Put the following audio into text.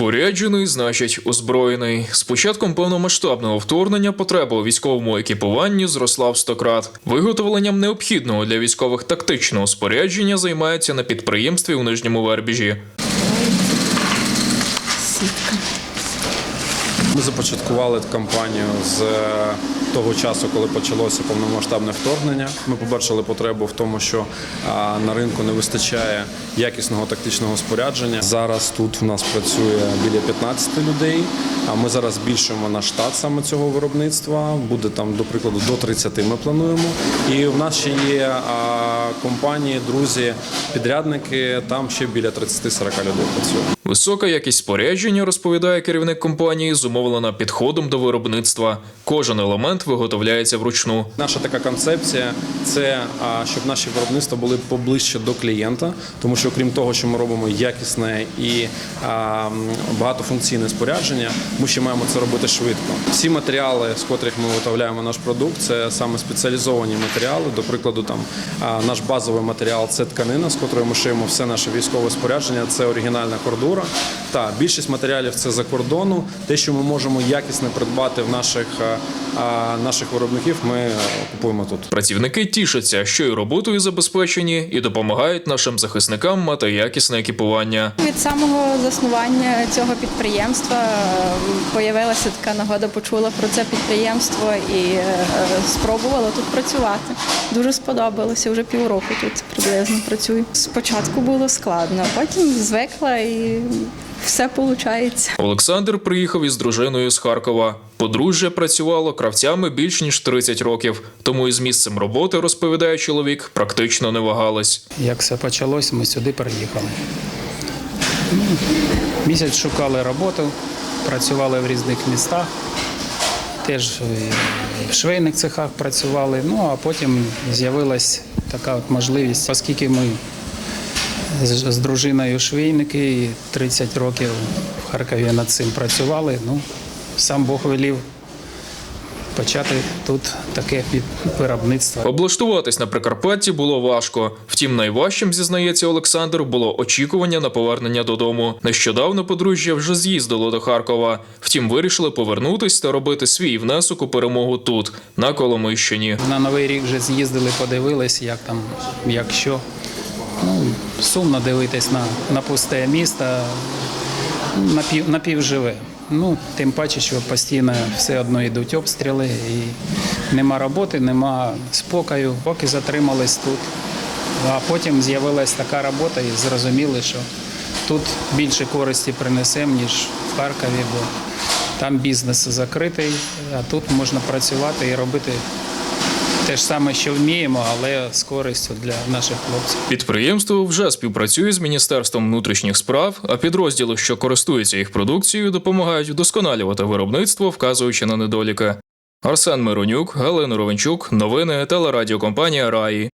Споряджений, значить, озброєний. З початком повномасштабного вторгнення потреба у військовому екіпуванні зросла в 100 крат. Виготовленням необхідного для військових тактичного спорядження займається на підприємстві у Нижньому Вербіжі. Сітка. Ми започаткували кампанію з е, того часу, коли почалося повномасштабне вторгнення. Ми побачили потребу в тому, що на ринку не вистачає якісного тактичного спорядження. Зараз тут в нас працює біля 15 людей. А ми зараз збільшуємо наш штат саме цього виробництва. Буде там, до прикладу, до 30 ми плануємо. І в нас ще є компанії, друзі, підрядники. Там ще біля 30-40 людей працює. Висока якість спорядження, розповідає керівник компанії, зумовлена підходом до виробництва. Кожен елемент виготовляється вручну. Наша така концепція це щоб наші виробництва були поближче до клієнта, тому що крім того, що ми робимо якісне і багатофункційне спорядження, ми ще маємо це робити швидко. Всі матеріали, з котрих ми виготовляємо наш продукт, це саме спеціалізовані матеріали. До прикладу, там наш базовий матеріал це тканина, з котрої ми шиємо все наше військове спорядження. Це оригінальна кордура. Та більшість матеріалів це за кордону. Те, що ми можемо якісно придбати в наших, а, а, наших виробників, ми е, купуємо тут. Працівники тішаться, що і роботою забезпечені, і допомагають нашим захисникам мати якісне екіпування. Від самого заснування цього підприємства е, появилася така нагода, почула про це підприємство і е, спробувала тут працювати. Дуже сподобалося, вже півроку тут приблизно працюю. Спочатку було складно, потім звикла і все виходить. Олександр приїхав із дружиною з Харкова. Подружжя працювало кравцями більш ніж 30 років, тому із місцем роботи, розповідає чоловік, практично не вагались. Як все почалось, ми сюди переїхали. Ну, Місяць шукали роботу, працювали в різних містах, теж е, в швейних цехах працювали. Ну а потім з'явилась така от можливість, оскільки ми з, з дружиною швейники і 30 років в Харкові над цим працювали. Ну, сам Бог велів почати тут таке виробництво. Облаштуватись на Прикарпатті було важко. Втім, найважчим, зізнається Олександр, було очікування на повернення додому. Нещодавно подружжя вже з'їздило до Харкова. Втім, вирішили повернутись та робити свій внесок у перемогу тут, на Коломийщині. На Новий рік вже з'їздили, подивились, як там, як що. Ну, сумно дивитись на, на пусте місто, напів, напівживе. Ну, тим паче, що постійно все одно йдуть обстріли і нема роботи, нема спокою, поки затримались тут. А потім з'явилась така робота і зрозуміли, що тут більше користі принесемо, ніж в Харкові, бо там бізнес закритий, а тут можна працювати і робити те ж саме, що вміємо, але з користю для наших хлопців. Підприємство вже співпрацює з Міністерством внутрішніх справ, а підрозділи, що користуються їх продукцією, допомагають вдосконалювати виробництво, вказуючи на недоліки. Арсен Миронюк, Галина Ровенчук, новини телерадіокомпанія Раї.